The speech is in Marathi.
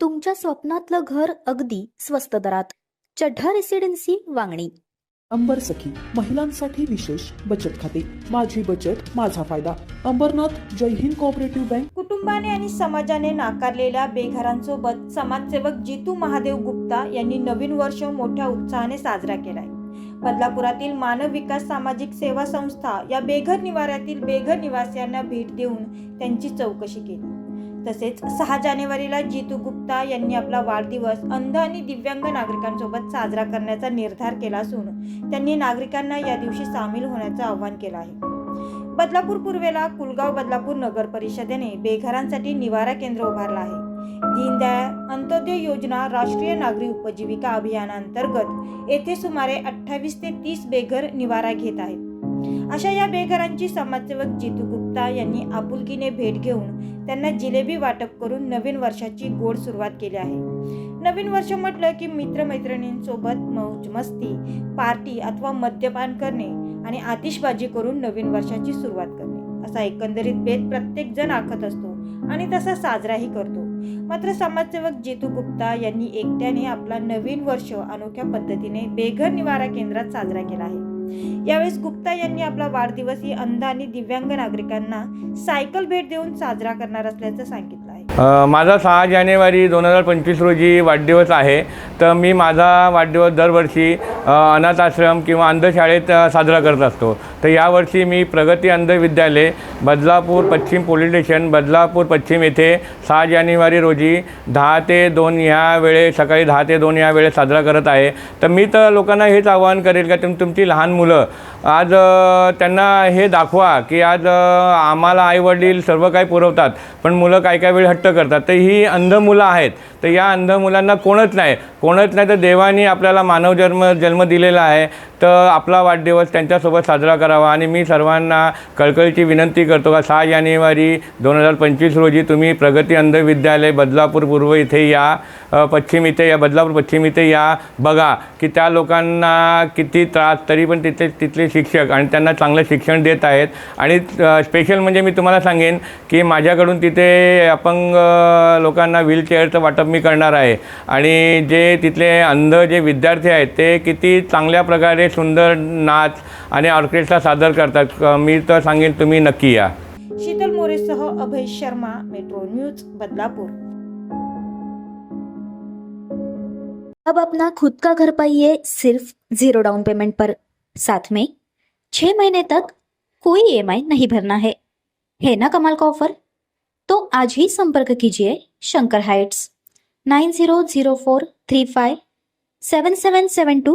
तुमच्या स्वप्नातलं घर अगदी स्वस्त दरात. चढ्ढा रेसिडेन्सी वांगणी. अंबर सखी महिलांसाठी विशेष बचत खाते. माझी बचत माझा फायदा. अंबरनाथ जय हिंद कोऑपरेटिव्ह बँक कुटुंबाने आणि समाजाने नाकारलेल्या बेघरांसोबत समाजसेवक जितू महादेव गुप्ता यांनी नवीन वर्ष मोठ्या उत्साहाने साजरा केलाय. बदलापुरातील मानव विकास सामाजिक सेवा संस्था या बेघर निवाऱ्यातील बेघर निवासियांना भेट देऊन त्यांची चौकशी केली. तसेच सहा जानेवारीला जितू गुप्ता यांनी आपला वाढदिवस अंध आणि दिव्यांग नागरिकांसोबत साजरा करण्याचा निर्धार केला असून त्यांनी नागरिकांना या दिवशी सामील होण्याचं आवाहन केलं आहे. बदलापूर पूर्वेला कुलगाव बदलापूर नगर परिषदेने बेघरांसाठी निवारा केंद्र उभारलं आहे. दीनदयाळ अंत्योदय योजना राष्ट्रीय नागरी उपजीविका अभियानांतर्गत येथे सुमारे अठ्ठावीस ते तीस बेघर निवारा घेत आहेत. अशा या बेघरांची समाजसेवक जितू गुप्ता यांनी आपुलकीने भेट घेऊन त्यांना जिलेबी वाटप करून नवीन वर्षाची गोड सुरुवात केली आहे. नवीन वर्ष म्हटलं की मित्रमैत्रिणींसोबत मौज मस्ती पार्टी अथवा मद्यपान करणे आणि आतिषबाजी करून नवीन वर्षाची सुरुवात करणे. असा एकंदरीत भेद प्रत्येक जण आखत असतो आणि तसा साजराही करतो. मात्र समाजसेवक जितू गुप्ता यांनी एकट्याने आपला नवीन वर्ष अनोख्या पद्धतीने बेघर निवारा केंद्रात साजरा केला आहे. यावेळेस गुप्ता यांनी आपला वाढदिवस ही अंध आणि दिव्यांग नागरिकांना सायकल भेट देऊन साजरा करणार असल्याचं सांगितलं आहे. माझा सहा जानेवारी दोन हजार पंचवीस रोजी वाढदिवस आहे. तर मी माझा वाढदिवस दरवर्षी अनाथ आश्रम किंवा अंधशाळेत साजरा करत असतो. तर यावर्षी मी प्रगती अंध विद्यालय बदलापूर पश्चिम पोलीस स्टेशन बदलापूर पश्चिम येथे सहा जानेवारी रोजी दहा ते दोन ह्या वेळे सकाळी दहा ते दोन या वेळेत साजरा करत आहे. तर मी तर लोकांना हेच आवाहन करेल का तुम तुमची लहान मुलं आज त्यांना हे दाखवा की आज आम्हाला आईवडील सर्व काही पुरवतात पण मुलं काय काय वेळ हट्ट करतात. तर ही अंध मुलं आहेत. तर या अंध मुलांना कोणच नाही. कोणच नाही तर देवाने आपल्याला मानव जन्म जन्म दिलेला आहे. तर आपला वाढदिवस त्यांच्यासोबत साजरा करावा. आणि मी सर्वांना कळकळीची विनंती करतो का सहा जानेवारी दोन हजार पंचवीस रोजी तुम्ही प्रगती अंध विद्यालय बदलापूर पूर्व इथे या पश्चिम इथे या बदलापूर पश्चिम इथे या बघा की त्या लोकांना किती त्रास तरी पण तिथे तिथले शिक्षक आणि त्यांना चांगलं शिक्षण देत आहेत. आणि स्पेशल म्हणजे मी तुम्हाला सांगेन की माझ्याकडून तिथे अपंग लोकांना व्हीलचेअरचं वाटप मी करणार आहे. आणि जे तिथले अंध जे विद्यार्थी आहेत ते किती चांगल्या प्रकारे सुंदर नाच आणि ऑर्केस्ट्रा सादर करतात. मी तर सांगेन तुम्ही नक्की या. शीतल मोरेसह अभय शर्मा मेट्रो न्यूज बदलापूर. अब अपना खुद का घर पाइए सिर्फ जीरो डाउन पेमेंट पर। साथ में छह महीने तक कोई ईएमआई नहीं भरना है। है ना कमाल का ऑफर तो आज ही संपर्क कीजिए Shankar heights. Nine zero zero four three five seven seven seven two